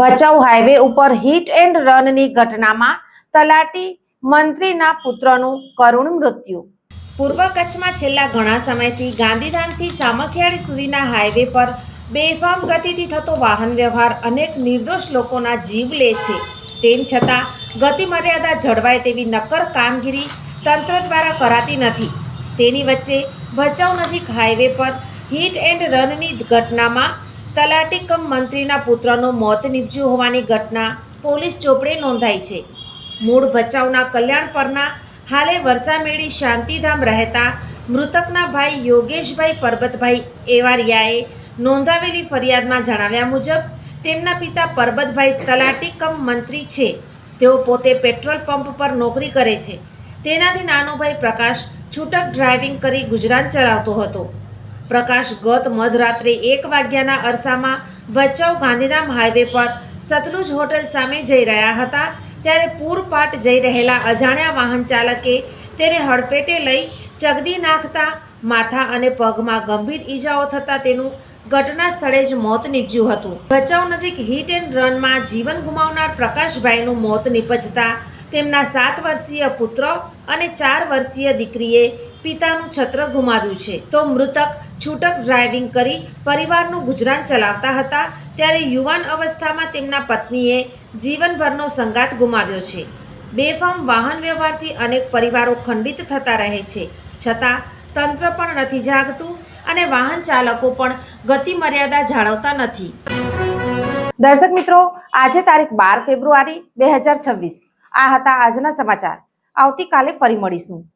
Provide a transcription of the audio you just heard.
Bhachau highway ઉપર hit and રનની ઘટનામાં તલાટી મંત્રીના પુત્રનું કરુણ મૃત્યુ. પૂર્વ કચ્છમાં છેલ્લા ઘણા સમયથી ગાંધીધામથી સામખિયાળી સુધીના હાઈવે પર બેફામ ગતિથી થતો વાહન વ્યવહાર અનેક નિર્દોષ લોકોના જીવ લે છે. તેમ છતાં ગતિ મર્યાદા જળવાય તેવી નક્કર કામગીરી તંત્ર દ્વારા કરાતી નથી. તેની વચ્ચે ભચાઉ નજીક હાઈવે પર હિટ એન્ડ રનની ઘટનામાં તલાટી કમ મંત્રીના પુત્રનું મોત નીપજ્યું હોવાની ઘટના પોલીસ ચોપડે નોંધાઈ છે. મૂળ ભચાઉના કલ્યાણ પરના હાલે વરસામેળી શાંતિધામ રહેતા મૃતકના ભાઈ યોગેશભાઈ પરબતભાઈ એવારિયાએ નોંધાવેલી ફરિયાદમાં જણાવ્યા મુજબ, તેમના પિતા પરબતભાઈ તલાટી કમ મંત્રી છે. તેઓ પોતે પેટ્રોલ પંપ પર નોકરી કરે છે. તેનાથી નાનો ભાઈ પ્રકાશ છૂટક ડ્રાઇવિંગ કરી ગુજરાન ચલાવતો હતો. પ્રકાશ ગત મધરાત્રે એક વાગ્યાના અરસામાં ભચાઉ ગાંધીધામ હાઈવે પર સતલુજ હોટેલ સામે જઈ રહ્યા હતા. ત્યારે પૂરપાટ જઈ રહેલા અજાણ્યા વાહન ચાલકે તેને હડફેટે લઈ ચગદી નાખતા માથા અને પગમાં ગંભીર ઈજાઓ થતાં તેનું ઘટના સ્થળે જ મોત નીપજ્યું હતું. ભચાઉ નજીક હિટ એન્ડ રનમાં જીવન ગુમાવનાર પ્રકાશભાઈનું મોત નીપજતા તેમના સાત વર્ષીય પુત્ર અને ચાર વર્ષીય દીકરીએ પિતાનું છત્ર ગુમાવ્યું છે. તો મૃતક છૂટક ડ્રાઇવિંગ કરી પરિવારનું ગુજરાન ચલાવતા હતા. ત્યારે યુવાન અવસ્થામાં તેમના પત્નીએ જીવનભરનો સંગાત ગુમાવ્યો છે. બેફામ વાહન વ્યવહારથી અનેક પરિવારો ખંડિત થતા રહે છે. છતાં તંત્ર પણ નથી જાગતું અને વાહન ચાલકો પણ ગતિ મર્યાદા જાળવતા નથી. દર્શક મિત્રો, આજે તારીખ બાર ફેબ્રુઆરી બે હજાર છવ્વીસ. આ હતા આજના સમાચાર. આવતીકાલે ફરી મળીશું.